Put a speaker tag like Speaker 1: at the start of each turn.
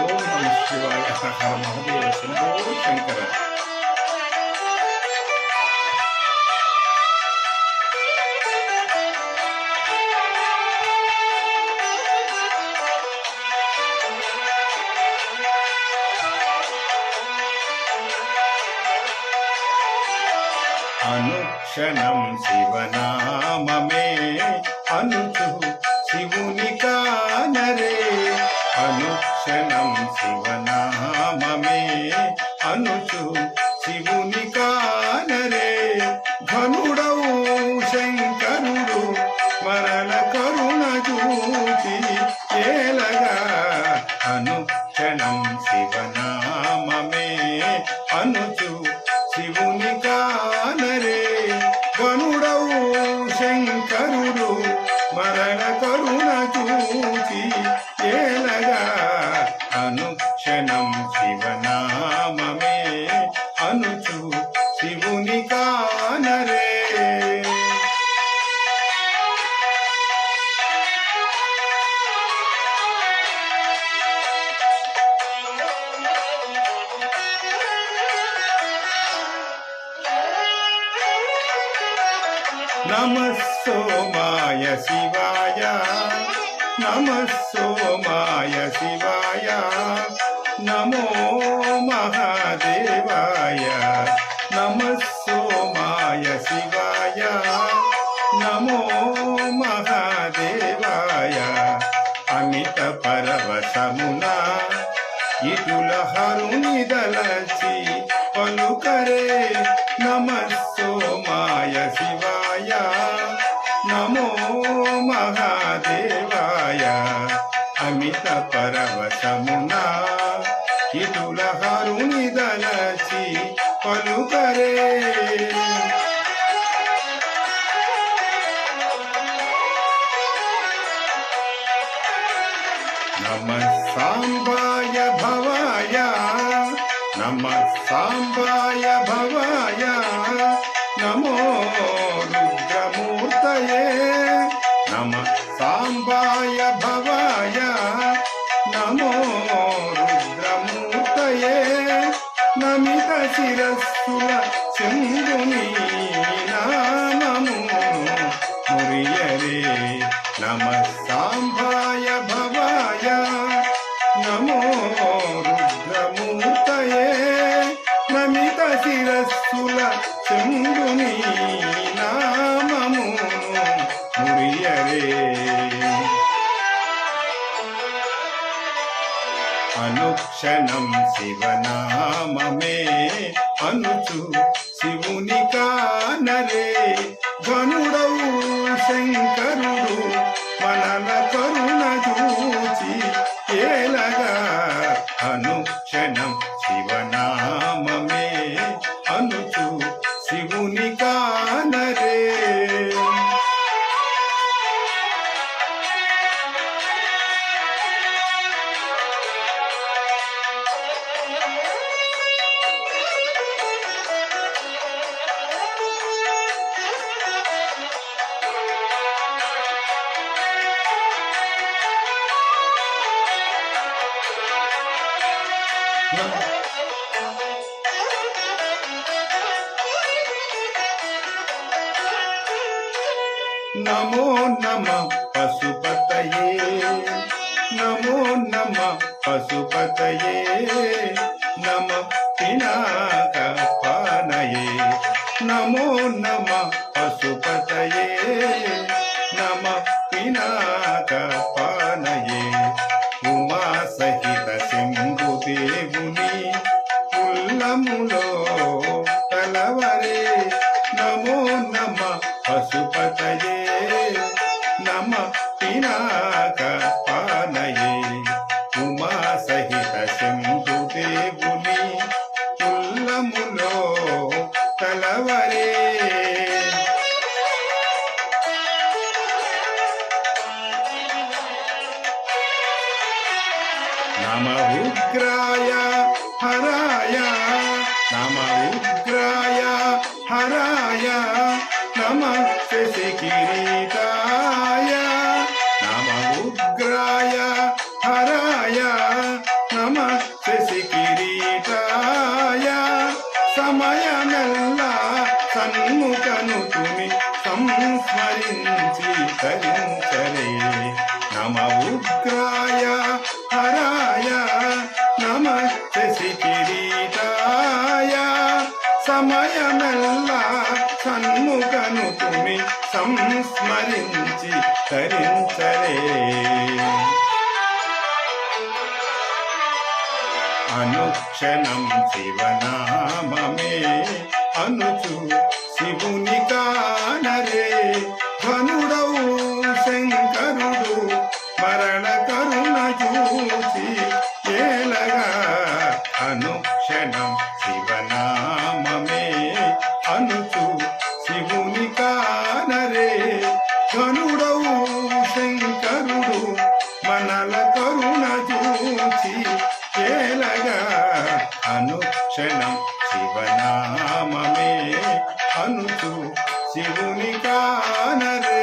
Speaker 1: ఓం నమ శివాయ హర మహదేవ శంభో శంకర. అనుక్షణం శివనామమే అనుచు శివుని కానరే. అనుక్షణం శివనామమే అనుచు. శివుని కానరే ధనుడవు శంకరుడు. మరల కరుణ చూచి ఏలగా అనుక్షణం శివనామమే అనుచు. అనుక్షణం శివనామమే అనుచు శివుని కానరే. నమః సోమాయ శివాయ నమః సోమాయ శివాయ. నమో మహాదేవాయ నమః సోమాయ శివాయ నమో మహాదేవాయ అమిత పరవశమున ఇటుల హరుని దలచి పలుకరే నమః సోమాయ శివాయ నమో మహాదేవాయ అమిత పరవశమునా ఇటుల హరుని దలచి పలుకరే నమ సాంబాయ భవాయ నమ సాంబాయ శిరస్సుల సింధుని నామము మురియరే నమ సాంబాయ భవాయ నమో రుద్రమూర్తయే నమిత శిరస్సుల చందుని నామము మురియరే అనుక్షణం శివనామమే అనుచు శివుని కానరే. నమో నమ పశుపతయే. నమో నమ పశుపతయే. నమ పినాక పానయే నమో నమ పశుపతయే. నమ పినాక పా ఉల్లములో కలవరే. నమో నమ పశుపతయే. నమ పినాక పానయే ఉమా సహిత శంభుదేవుని కుల్లములో కలవరే. నమ ఉగ్రాయ హరాయ నమ ఉగ్రాయ హరాయ నమ శశికిరీటాయ నమ ఉగ్రాయ హరాయ నమ శశికిరీటాయ సమయమెల్లా సన్ముఖను తుమి సంస్మరించి తరించరే. నమ ఉగ్రాయ హరాయ శశి కిరీటాయ సమయమెల్లా సన్ముఖను తుమి సంస్మరించి ధరించరే అనుక్షణం శివనామమే అనుచు శివుని కానరే. ధనుడవ శరణం శివనామే అనుచు శివుని కానరే.